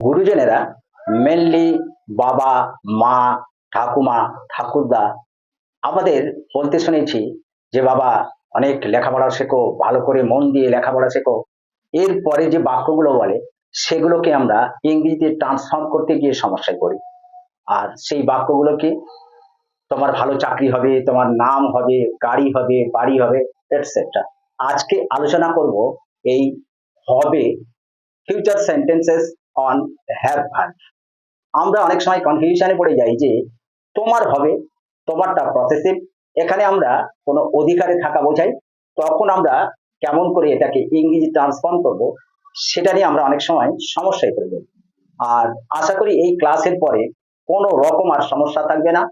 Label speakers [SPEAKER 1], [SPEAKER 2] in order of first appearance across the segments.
[SPEAKER 1] গুরুজনেরা mainly বাবা, মা, ঠাকুমা, ঠাকুরদা আমাদের বলতে শুনেছি যে, বাবা, অনেক লেখাপড়া শেখো, ভালো করে মন দিয়ে লেখাপড়া শেখো। এরপরে যে বাক্যগুলো বলে, সেগুলোকে আমরা ইংরেজিতে ট্রান্সফর্ম করতে গিয়ে সমস্যায় পড়ি। আর সেই বাক্যগুলোকে, তোমার ভালো চাকরি হবে, তোমার নাম হবে, গাড়ি হবে, বাড়ি হবে এটসেট্রা আজকে আলোচনা করব এই হবে future sentences on have verb আমরা অনেক সময় কনফিউশনে পড়ে যাই যে, তোমার হবে, তোমারটা প্রসেসিভ এখানে আমরা কোনো অধিকারে থাকা বোঝাই। তখন আমরা কেমন করে এটাকে ইংরেজি ট্রান্সফর্ম করব, সেটা নিয়ে আমরা অনেক সময় সমস্যায় পড়ে যাই। আর আশা করি এই ক্লাসের পরে কোনো রকম আর সমস্যা থাকবে না।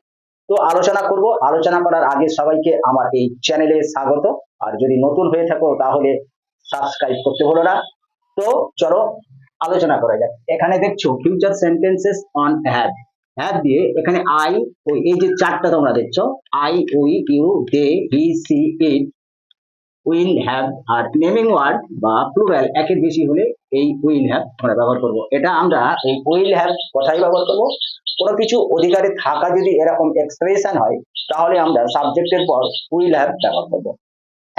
[SPEAKER 1] তো আলোচনা করব। আলোচনা করার আগে সবাইকে আমার এই চ্যানেলে স্বাগত। আর যদি নতুন হয়ে থাকো, তাহলে সাবস্ক্রাইব করতে হলো না। তো চলো আলোচনা করা যাক। এখানে দেখছ future sentences on have have দিয়ে এখানে আই ও এই যে চারটা তোমরা দেখছ I we you they he she it will have R naming word বা প্লুরাল একের বেশি হলে এই উইল হ্যাভ আমরা ব্যবহার করব। এটা আমরা এই উইল হ্যাভ কথাই ব্যবহার করব। কোনো কিছু অধিকারে থাকা যদি এরকম এক্সপ্রেশন হয়, তাহলে আমরা সাবজেক্টের পর উইল হ্যাভ ব্যবহার করব।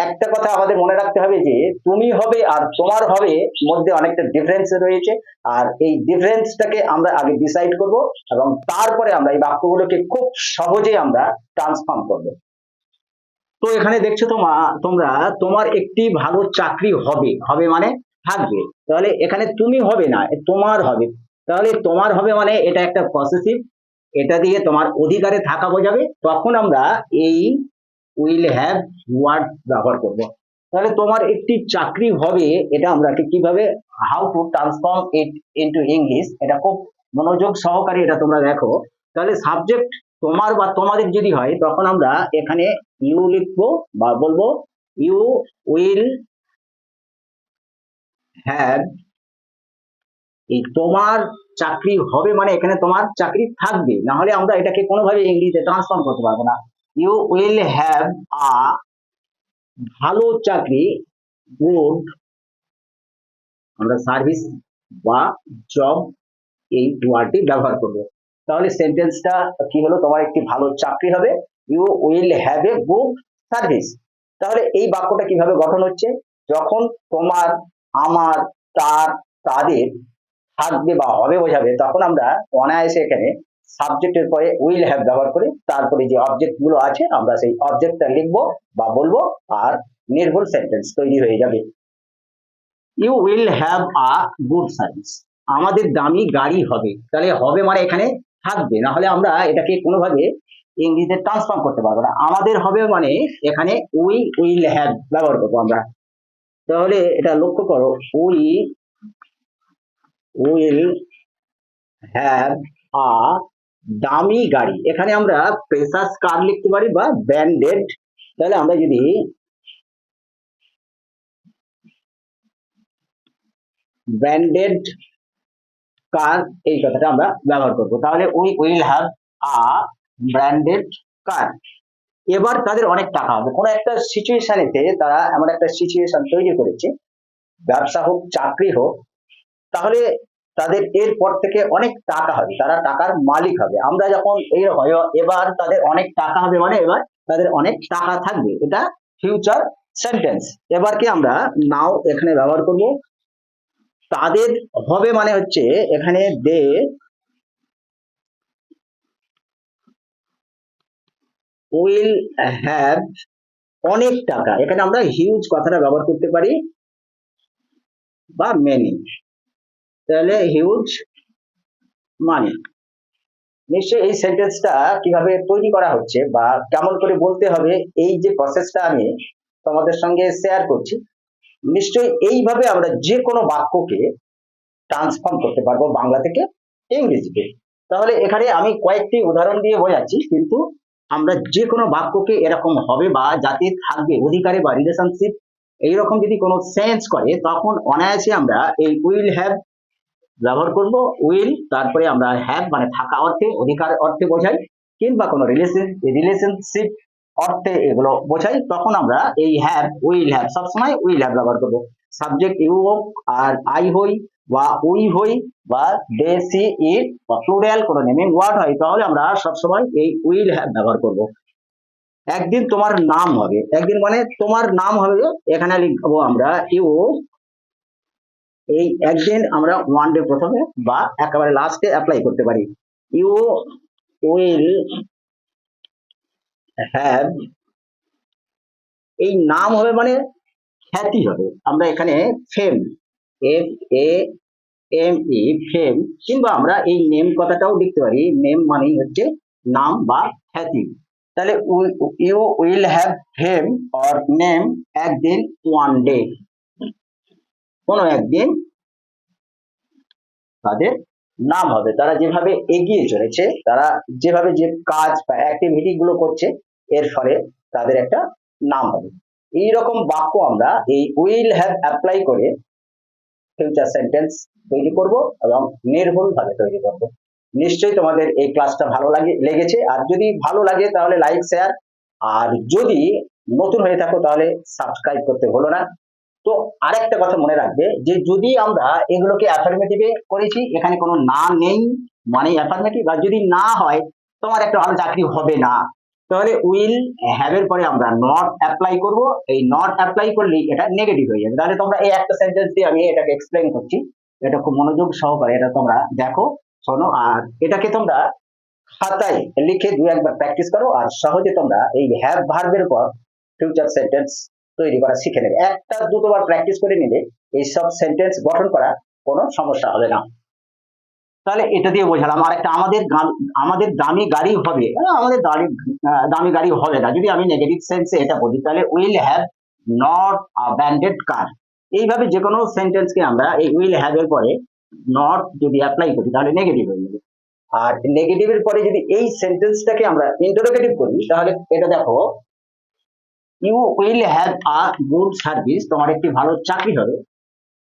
[SPEAKER 1] একটা কথা আমাদের মনে রাখতে হবে যে, তুমি হবে আর তোমার হবে মধ্যে অনেকটা ডিফারেন্স রয়েছে। আর এই ডিফারেন্সটাকে আমরা আগে ডিসাইড করব এবং তারপরে আমরা এই বাক্যগুলোকে খুব সহজে আমরা ট্রান্সফর্ম করব। তো এখানে দেখছ তোমা, তোমরা তোমার একটি ভালো চাকরি হবে। হবে মানে থাকবে। তাহলে এখানে তুমি হবে না তোমার হবে। তাহলে তোমার হবে মানে এটা একটা পসেসিভ এটা দিয়ে তোমার অধিকারে থাকা বোঝাবে। তখন আমরা এই উইল হ্যাভ ওয়ার্ড ব্যবহার করব। তাহলে তোমার একটি চাকরি হবে, এটা আমরা কীভাবে how to transform it into English এটা খুব মনোযোগ সহকারে এটা তোমরা দেখো। তাহলে সাবজেক্ট তোমার বা তোমাদের যদি হয়, তখন আমরা এখানে ইউ লিখব বা বলব ইউ উইল হ্যাভ এই তোমার চাকরি হবে মানে এখানে তোমার চাকরি থাকবে। না হলে আমরা এটাকে কোনোভাবে ইংলিশে ট্রান্সফর্ম করতে পারব না। ইউ উইল হ্যাভ আ ভালো চাকরি গুড আমরা সার্ভিস বা জব এই ওয়ার্ডটি ব্যবহার করব। তাহলে সেন্টেন্সটা কি হলো? তোমার একটি ভালো চাকরি হবে। You will have a good service তাহলে এই বাক্যটা কীভাবে গঠন হচ্ছে? যখন তোমার, আমার, তার, তাদের থাকবে বা হবে বোঝাবে, তখন আমরা অনায়াসে এখানে সাবজেক্টের পরে উইল হ্যাভ ব্যবহার করে তারপরে যে অবজেক্টগুলো আছে, আমরা সেই অবজেক্টটা লিখব বা বলব আর নির্ভুল সেন্টেন্স তৈরি হয়ে যাবে। You will have a good service আমাদের দামি গাড়ি হবে। তাহলে হবে মানে এখানে থাকবে। না হলে আমরা এটাকে কোনোভাবে ইংরেজিতে ট্রান্সফর্ম করতে পারব না। আমাদের হবে মানে এখানে উই উইল হ্যাভ ব্যবহার করব আমরা। তাহলে এটা লক্ষ্য করো উই উইল হ্যাভ আ দামি গাড়ি। এখানে আমরা প্রেসাস কার লিখতে পারি বা ব্র্যান্ডেড। তাহলে আমরা যদি ব্র্যান্ডেড কার এই কথাটা আমরা ব্যবহার করব। তাহলে we will have a branded car এবার তাদের অনেক টাকা হবে। কোনো একটা সিচুয়েশনেতে তারা এমন একটা সিচুয়েশন তৈরি করেছে। ব্যবসা হোক, চাকরি হোক, তাহলে তাদের এরপর থেকে অনেক টাকা হবে, তারা টাকার মালিক হবে। আমরা যখন এই হয়, এবার তাদের অনেক টাকা হবে মানে এবার তাদের অনেক টাকা থাকবে। এটা ফিউচার সেন্টেন্স এবার কি আমরা নাও এখানে ব্যবহার করব? তাদের হবে মানে হচ্ছে এখানে দে উইল হ্যাভ অনেক টাকা। এখানে আমরা হিউজ কথাটা ব্যবহার করতে পারি বা মেনি তাহলে হিউজ মানি নিশ্চয়ই এই সেন্টেন্সটা কীভাবে তৈরি করা হচ্ছে বা কেমন করে বলতে হবে, এই যে প্রসেসটা আমি তোমাদের সঙ্গে শেয়ার করছি, নিশ্চয়ই এইভাবে আমরা যে কোনো বাক্যকে ট্রান্সফর্ম করতে পারব বাংলা থেকে ইংরেজিতে। তাহলে এখানে আমি কয়েকটি উদাহরণ দিয়ে বোঝাচ্ছি, কিন্তু আমরা যে কোনো বাক্যকে এরকম হবে বা যাতে থাকবে, অধিকারে বা রিলেশনশিপ এইরকম যদি কোনো সেন্স করে, তখন অনায়াসে আমরা এই উইল হ্যাভ ব্যবহার করব উইল তারপরে আমরা হ্যাভ মানে থাকা অর্থে, অধিকার অর্থে বোঝাই, কিংবা কোনো রিলেশন রিলেশনশিপ অর্থে এগুলো বোঝাই, তখন আমরা এই হ্যাভ উইল হ্যাভ সবসময় উইল হ্যাভ ব্যবহার করব। সাবজেক্ট ইউ হোক, আর আই হই, বা উই হই, বা দে সি ইট বা প্লুরাল কোনো নেমিং ওয়ার্ড হয়, তাহলে আমরা সবসময় এই উইল হ্যাভ ব্যবহার করব। একদিন তোমার নাম হবে। একদিন মানে তোমার নাম হবে এখানে লিখব আমরা ইউ এই একদিন আমরা ওয়ান ডে প্রথমে বা একেবারে লাস্টে অ্যাপ্লাই করতে পারি। ইউ উইল হ্যাভ এই নাম হবে মানে খ্যাতি হবে। আমরা এখানে fame F A M E fame কিংবা আমরা এই নেম কথাটাও লিখতে পারি। নেম মানেই হচ্ছে নাম বা খ্যাতি। তাহলে you will have fame or name একদিন ওয়ান ডে কোনো একদিন তাদের নাম হবে। তারা যেভাবে এগিয়ে চলেছে, তারা যেভাবে যে কাজ বা অ্যাক্টিভিটি গুলো করছে, এর ফলে তাদের একটা নাম হবে। এই রকম বাক্য আমরা এই উইল হ্যাভ অ্যাপ্লাই করে ফিউচার সেন্টেন্স তৈরি করব এবং নির্ভুল ভাবে তৈরি করব। নিশ্চয়ই তোমাদের এই ক্লাসটা ভালো লাগে, লেগেছে। আর যদি ভালো লাগে তাহলে লাইক শেয়ার আর যদি নতুন হয়ে থাকো তাহলে সাবস্ক্রাইব করতে ভুলো না। তো আরেকটা কথা মনে রাখবে যে যদি আমরা এগুলোকে অ্যাফার্মেটিভে করেছি, এখানে কোনো না নেই মানে অ্যাফার্মেটিভ আর যদি না হয়, তোমার একটা ভালো চাকরি হবে না। তাহলে উইল হ্যাভ এর পরে আমরা নট অ্যাপ্লাই করব। এই নট অ্যাপ্লাই করলেই এটা নেগেটিভ হয়ে যাবে। তাহলে তোমরা এই একটা সেন্টেন্স দিয়ে আমি এটাকে এক্সপ্লেন করছি। এটা খুব মনোযোগ সহকারে এটা তোমরা দেখো, শোনো, আর এটাকে তোমরা খাতায় লিখে দু একবার প্র্যাকটিস করো, আর সহজে তোমরা এই হ্যাভ ভার্বের পর ফিউচার সেন্টেন্স তৈরি করা শিখে নেবে। একটা দুটোবার প্র্যাকটিস করে নিলে এই সব সেন্টেন্স গঠন করা কোনো সমস্যা হবে না। তাহলে এটা দিয়ে বোঝালাম, আর একটা আমাদের আমাদের দামি গাড়ি হবে আমাদের দামি দামি গাড়ি হবে না। যদি আমি নেগেটিভ সেন্সে এটা বলি, তাহলে will have not branded car এইভাবে যে কোনো সেন্টেন্সকে আমরা এই উইল হ্যাভ এর পরে নট যদি অ্যাপ্লাই করি, তাহলে নেগেটিভ হয়ে যাবে। আর নেগেটিভের পরে যদি এই সেন্টেন্সটাকে আমরা ইন্টারোগেটিভ করি, তাহলে এটা দেখো you will have a good service তোমার একটি ভালো চাকরি হবে,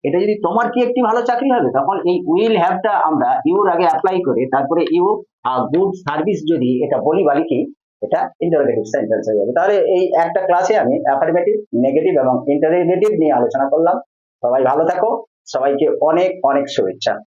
[SPEAKER 1] এটা যদি তোমার কি একটি ভালো চাকরি হবে, তখন এই উইল হ্যাভটা আমরা ইউর আগে অ্যাপ্লাই করে, তারপরে ইউ আ গুড সার্ভিস যদি এটা বলি বা লিখি, এটা ইন্টারোগেটিভ সেন্টেন্স হয়ে যাবে। তাহলে এই একটা ক্লাসে আমি অ্যাফার্মেটিভ নেগেটিভ এবং ইন্টারোগেটিভ নিয়ে আলোচনা করলাম। সবাই ভালো থাকো, সবাইকে অনেক অনেক শুভেচ্ছা।